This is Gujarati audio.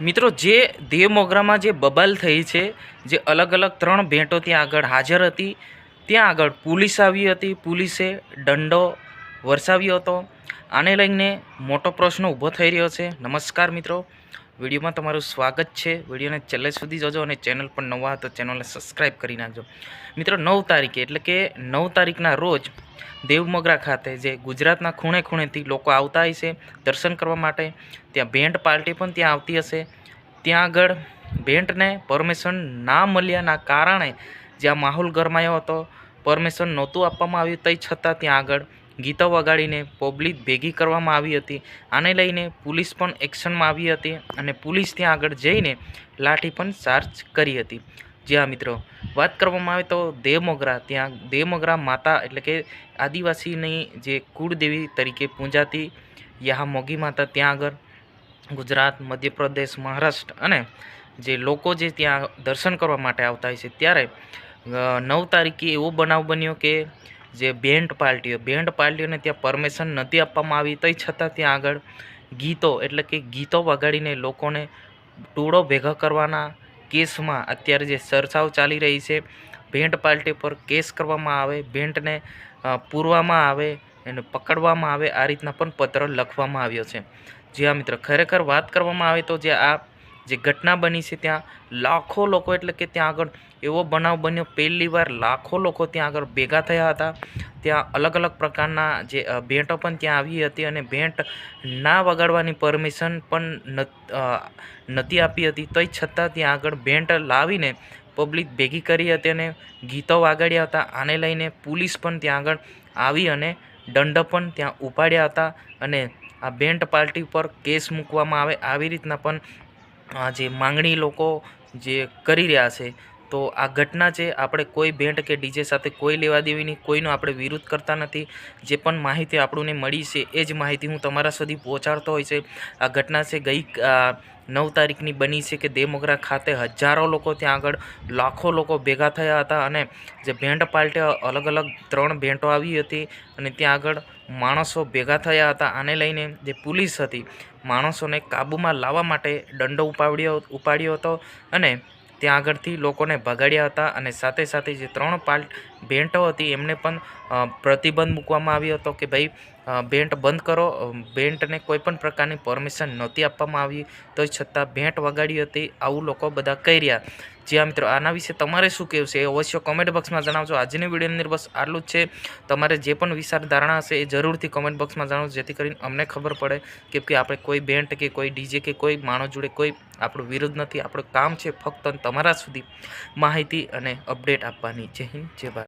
મિત્રો, જે દેવમોગરામાં જે બબાલ થઈ છે, જે અલગ અલગ ત્રણ ભેટો ત્યાં આગળ હાજર હતી, ત્યાં આગળ પોલીસ આવી હતી. પોલીસે દંડો વરસાવ્યો હતો. આને લઈને મોટો પ્રશ્ન ઊભો થઈ રહ્યો છે. નમસ્કાર મિત્રો. વિડીયોમાં તમારું સ્વાગત છે. વિડીયોને છેલ્લે સુધી જોજો અને ચેનલ પર નવા તો ચેનલને સબસ્ક્રાઈબ કરી નાખજો. મિત્રો, નવ તારીખે, એટલે કે નવ તારીખના રોજ દેવમગરા ખાતે જે ગુજરાતના ખૂણે ખૂણેથી લોકો આવતા છે દર્શન કરવા માટે, ત્યાં ભેન્ટ પાર્ટી પણ ત્યાં આવતી હશે. ત્યાં આગળ ભેન્ટને પરમિશન ના મળ્યાના કારણે જ્યાં માહોલ ગરમાયો હતો પરમિશન નહોતું આપવામાં આવ્યું તે છતાં ત્યાં આગળ ગીતો વગાડીને પબ્લિક ભેગી કરવામાં આવી હતી. આને લઈને પોલીસ પણ એક્શનમાં આવી હતી અને પોલીસ ત્યાં આગળ જઈને લાઠી પણ ચાર્જ કરી હતી. જ્યાં મિત્રો. વાત કરવામાં આવે તો દેવમોગરા ત્યાં દેવમોગરા માતા એટલે કે આદિવાસીની જે કુળદેવી તરીકે પૂંજાતી યહા મોગી માતા ત્યાં આગળ ગુજરાત, મધ્યપ્રદેશ, મહારાષ્ટ્ર અને જે લોકો જે ત્યાં દર્શન કરવા માટે આવતા હોય છે, ત્યારે નવ તારીખે એવો બનાવ બન્યો કે જે બેન્ડ પાર્ટીઓ, બેન્ડ પાર્ટીઓને ત્યાં પરમિશન નથી આપવામાં આવી, તોય છતાં ત્યાં આગળ ગીતો, એટલે કે ગીતો વગાડીને લોકોને ટોળો ભેગા કરવાના કેસમાં અત્યારે જે ચર્ચાઓ ચાલી રહી છે ભેન્ટ પાર્ટી પર કેસ કરવામાં આવે ભેન્ટને પૂરવામાં આવે એને પકડવામાં આવે, આ રીતના પણ પત્ર લખવામાં આવ્યો છે. જી હા મિત્ર, ખરેખર વાત કરવામાં આવે તો જે આ જે ઘટના બની છે ત્યાં લાખો લોકો એટલે કે ત્યાં આગળ એવો બનાવ બન્યો. પહેલી વાર લાખો લોકો ત્યાં આગળ ભેગા થયા હતા. ત્યાં અલગ અલગ પ્રકારના જે ભેંટો પણ ત્યાં આવી હતી અને ભેંટ ના વગાડવાની પરમિશન પણ નથી આપી હતી. તોય છતાં ત્યાં આગળ ભેંટ લાવીને પબ્લિક ભેગી કરી હતી અને ગીતો વાગાડ્યા હતા. આને લઈને પોલીસ પણ ત્યાં આગળ આવી અને દંડ પણ ત્યાં ઉપાડ્યા હતા અને આ બેન્ટ પાર્ટી પર કેસ મૂકવામાં આવે, આવી રીતના પણ જે માંગણી લોકો જે કરી રહ્યા છે તો આ ઘટના છે, આપણે કોઈ બેન્ડ કે ડીજે સાથે કોઈ લેવા દેવી નહીં, કોઈનો આપણે વિરોધ કરતા નથી. જે પણ માહિતી આપણને મળી છે, એ જ માહિતી હું તમારા સુધી પહોંચાડતો હોય છે. આ ઘટના છે, ગઈ નવ તારીખની બની છે કે દેમોગરા ખાતે હજારો લોકો ત્યાં આગળ, લાખો લોકો ભેગા થયા હતા અને જે ભેંટ પાલટે અલગ અલગ ત્રણ ભેંટો આવી હતી અને ત્યાં આગળ માણસો ભેગા થયા હતા. આને લઈને જે પોલીસ હતી, માણસોને કાબૂમાં લાવવા માટે દંડો ઉપાડ્યો ઉપાડ્યો હતો અને ત્યાં આગળથી લોકોને ભગાડ્યા હતા અને સાથે સાથે જે ત્રણ પાર્ટ બેન્ટો હતી એમને પણ પ્રતિબંધ મૂકવામાં આવ્યો હતો કે ભાઈ બેન્ટ બંધ કરો. અ, બેન્ટને કોઈ પણ પ્રકારની પરમિશન નહોતી આપવામાં આવી તો છતાં બેન્ટ વગાડી હતી આવું લોકો બધા કહી રહ્યા જ્યાં મિત્રો આના વિશે તમારે શું કહેવું છે એ અવશ્ય કોમેન્ટ બોક્સમાં જણાવજો. આજની વિડીયોની અંદર બસ આટલું જ છે. તમારે જે પણ વિચાર ધારણા હશે એ જરૂરથી કોમેન્ટ બોક્સમાં જણાવજો જેથી કરીને અમને ખબર પડે કે કે આપણે કોઈ બેન્ટ કે કોઈ ડીજે કે કોઈ માણસ જોડે કોઈ આપણું વિરોધ નથી આપણું કામ છે ફક્ત તમારા સુધી માહિતી અને અપડેટ આપવાની. જય હિન્દ જય ભારત.